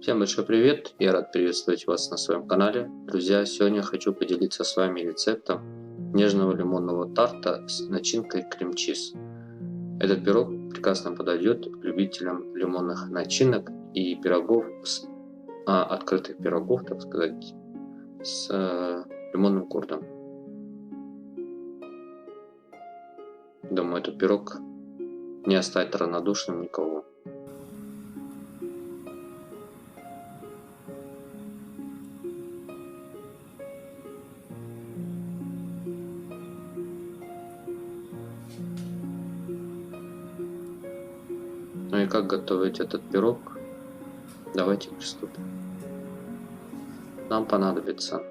Всем большой привет! Я рад приветствовать вас на своем канале. Друзья, сегодня хочу поделиться с вами рецептом нежного лимонного тарта с начинкой крем-чиз. Этот пирог прекрасно подойдет любителям лимонных начинок и пирогов, с, а, открытых пирогов, так сказать, с э, лимонным курдом. Думаю, этот пирог не оставит равнодушным никого. Ну и как готовить этот пирог? Давайте приступим. Нам понадобится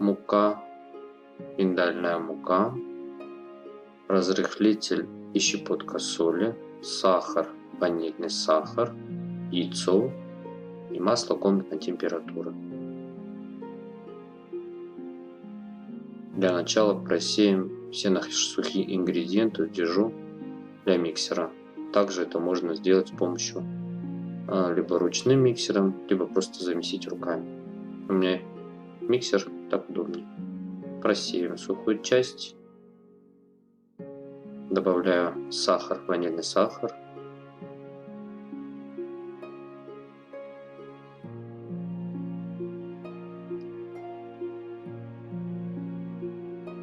мука, миндальная мука, разрыхлитель и щепотка соли, сахар, ванильный сахар, яйцо и масло комнатной температуры. Для начала просеем все наши сухие ингредиенты в дежу для миксера. Также это можно сделать с помощью а, либо ручным миксером, либо просто замесить руками. У меня миксер так удобнее. Просеиваем сухую часть. Добавляю сахар, ванильный сахар.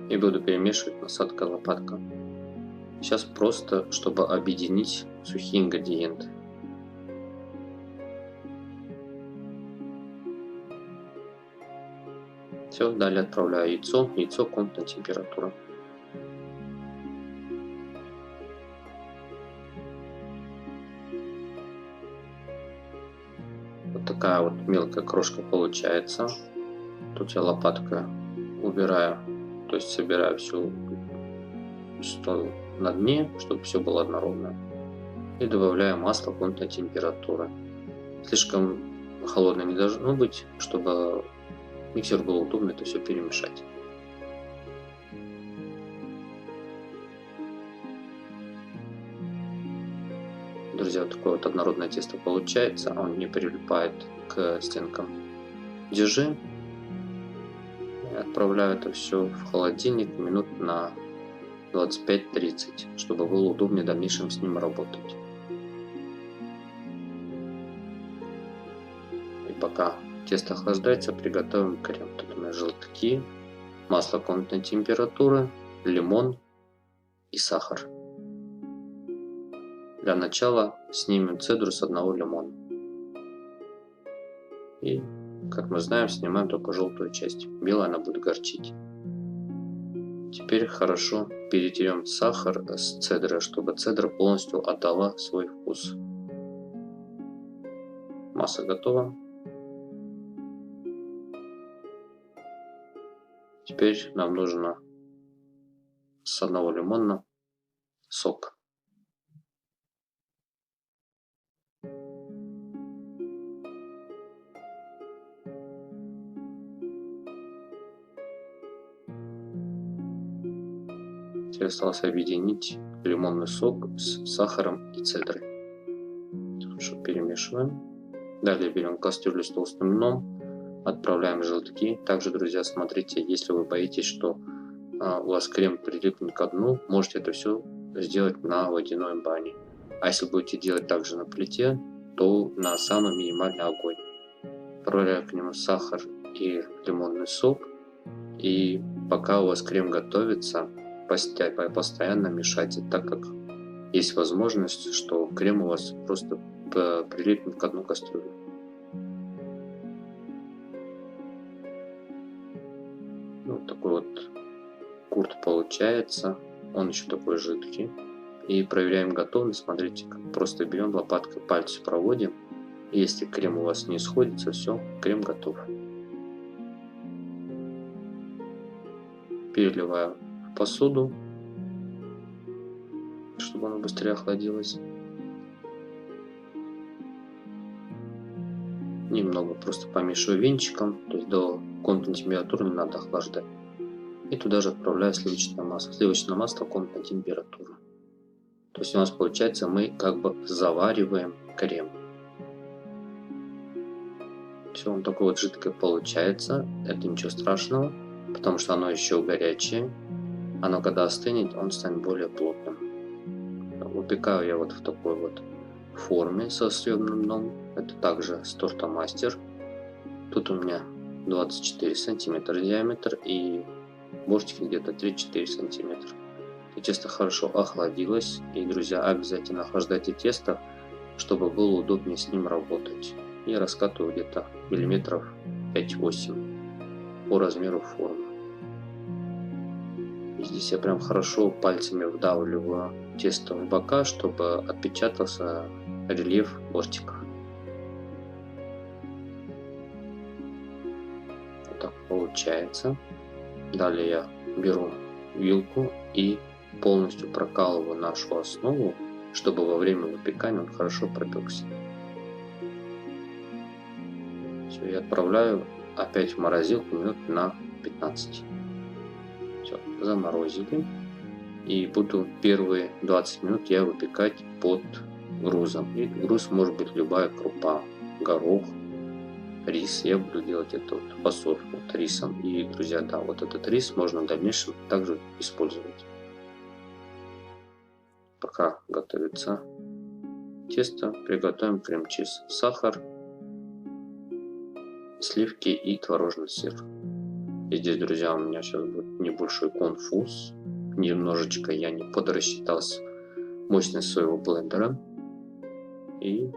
И буду перемешивать насадка лопатка. Сейчас просто, чтобы объединить сухие ингредиенты. Все, далее отправляю яйцо, яйцо комнатной температуры. Вот такая вот мелкая крошка получается. Тут я лопаткой убираю, то есть собираю всю что на дне, чтобы все было однородно. И добавляю масло комнатной температуры. Слишком холодное не должно быть, чтобы миксер было удобно это все перемешать. Друзья, вот такое вот однородное тесто получается, он не прилипает к стенкам держи. Отправляю это все в холодильник минут на 25-30, чтобы было удобнее в дальнейшем с ним работать. И пока тесто охлаждается, приготовим крем. Тут у меня желтки, масло комнатной температуры, лимон и сахар. Для начала снимем цедру с одного лимона. И, как мы знаем, снимаем только желтую часть. Белая она будет горчить. Теперь хорошо перетерем сахар с цедрой, чтобы цедра полностью отдала свой вкус. Масса готова. Теперь нам нужно с одного лимона сок. Теперь осталось объединить лимонный сок с сахаром и цедрой. Хорошо перемешиваем. Далее берем кастрюлю с толстым дном, отправляем желтки. Также, друзья, смотрите, если вы боитесь, что а, у вас крем прилипнет к дну, можете это все сделать на водяной бане. А если будете делать также на плите, то на самый минимальный огонь. Отправляю к нему сахар и лимонный сок. И пока у вас крем готовится, постоянно мешайте, так как есть возможность, что крем у вас просто прилипнет к одну кастрюлю. Ну, вот такой вот курт получается. Он еще такой жидкий. И проверяем готовность. Смотрите, просто берем лопаткой, пальцы проводим. Если крем у вас не сходится, все, крем готов. Переливаю посуду, чтобы она быстрее охладилась. Немного просто помешиваю венчиком, то есть до комнатной температуры не надо охлаждать. И туда же отправляю сливочное масло. Сливочное масло комнатной температуры. То есть у нас получается мы как бы завариваем крем. Все, он такой вот жидкое получается. Это ничего страшного, потому что оно еще горячее. Оно когда остынет, он станет более плотным. Выпекаю я вот в такой вот форме со съемным дном. Это также с торта мастер. Тут у меня 24 сантиметра диаметр и бортики где-то 3-4 сантиметра. И тесто хорошо охладилось. И, друзья, обязательно охлаждайте тесто, чтобы было удобнее с ним работать. И раскатываю где-то миллиметров 5-8 по размеру формы. И здесь я прям хорошо пальцами вдавливаю тесто в бока, чтобы отпечатался рельеф бортика. Вот так получается. Далее я беру вилку и полностью прокалываю нашу основу, чтобы во время выпекания он хорошо пропекся. Все, я отправляю опять в морозилку минут на 15. Заморозили. И буду первые 20 минут я выпекать под грузом. И груз может быть любая крупа, горох, рис. Я буду делать это вот фасоль вот рисом. И, друзья, да, вот этот рис можно в дальнейшем также использовать. Пока готовится тесто, приготовим крем-чиз, сахар, сливки и творожный сыр. И здесь, друзья, у меня сейчас будет небольшой конфуз. Немножечко я не подрасчитался мощность своего блендера. И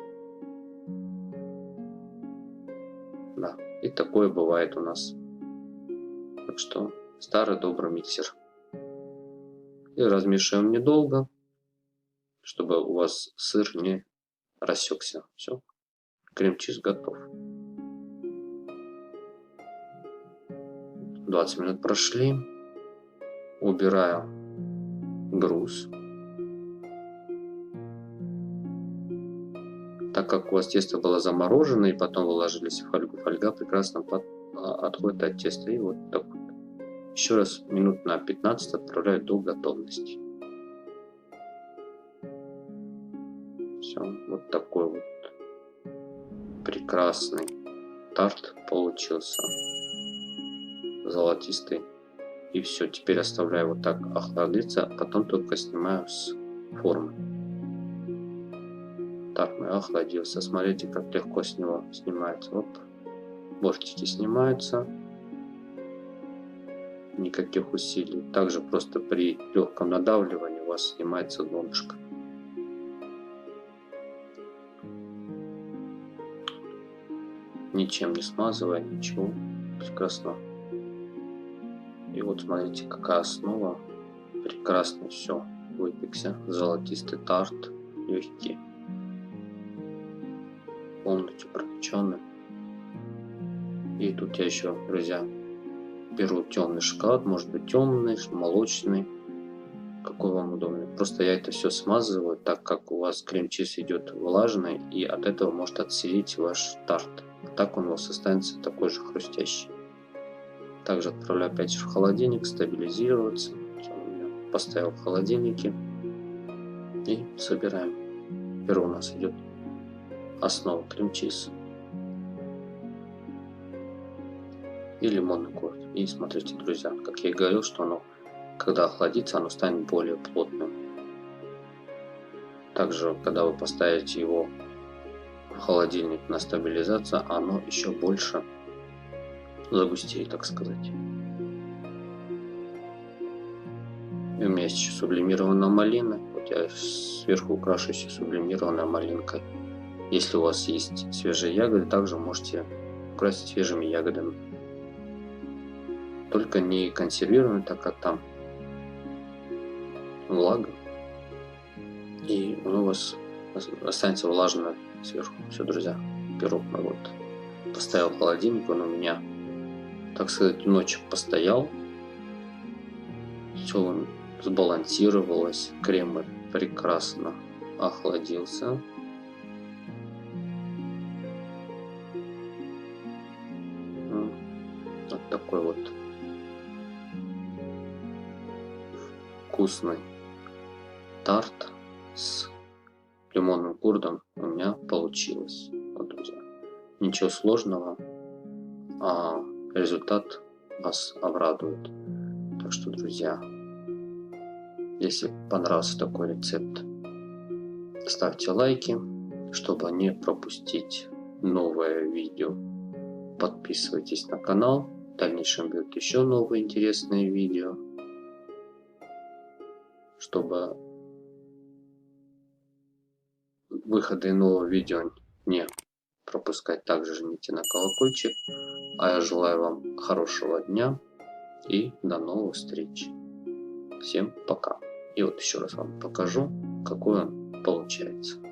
да, и такое бывает у нас. Так что старый добрый миксер. И размешиваем недолго, чтобы у вас сыр не рассекся. Все, крем-чиз готов. 20 минут прошли. Убираю груз. Так как у вас тесто было заморожено и потом выложились в фольгу, фольга прекрасно под, а, отходит от теста. И вот так вот. Еще раз минут на 15 отправляю до готовности. Все, вот такой вот прекрасный тарт получился золотистый. И все, теперь оставляю вот так охладиться, а потом только снимаю с формы. Так, мой охладился. Смотрите, как легко с него снимается. Оп. Бортики снимаются. Никаких усилий. Также просто при легком надавливании у вас снимается донышко. Ничем не смазывая, ничего. Прекрасно и вот смотрите, какая основа. Прекрасно все выпекся. Золотистый тарт, легкий. Полностью пропеченный. И тут я еще, друзья, беру темный шоколад, может быть темный, молочный, какой вам удобный. Просто я это все смазываю, так как у вас крем-чиз идет влажный, и от этого может отселить ваш тарт. Так он у вас останется такой же хрустящий. Также отправляю опять в холодильник, стабилизироваться. Поставил в холодильнике. И собираем. Первый у нас идет основа крем-чиз. И лимонный кофе. И смотрите, друзья, как я и говорил, что оно, когда охладится, оно станет более плотным. Также, когда вы поставите его в холодильник на стабилизацию, оно еще больше загустее, так сказать. И у меня есть еще сублимированная малина. Вот я сверху украшу еще сублимированной малинкой. Если у вас есть свежие ягоды, также можете украсить свежими ягодами. Только не консервированные, так как там влага. И у вас останется влажно сверху. Все, друзья, пирог мой вот поставил в холодильник, он у меня так сказать, ночь постоял. Все сбалансировалось. Крем прекрасно охладился. Вот такой вот вкусный тарт с лимонным курдом у меня получилось. Вот, друзья. Ничего сложного, а результат вас обрадует. Так что, друзья, если понравился такой рецепт, ставьте лайки, чтобы не пропустить новое видео. Подписывайтесь на канал. В дальнейшем будут еще новые интересные видео. Чтобы выходы нового видео не пропускать, также жмите на колокольчик. А я желаю вам хорошего дня и до новых встреч. Всем пока. И вот еще раз вам покажу, какой он получается.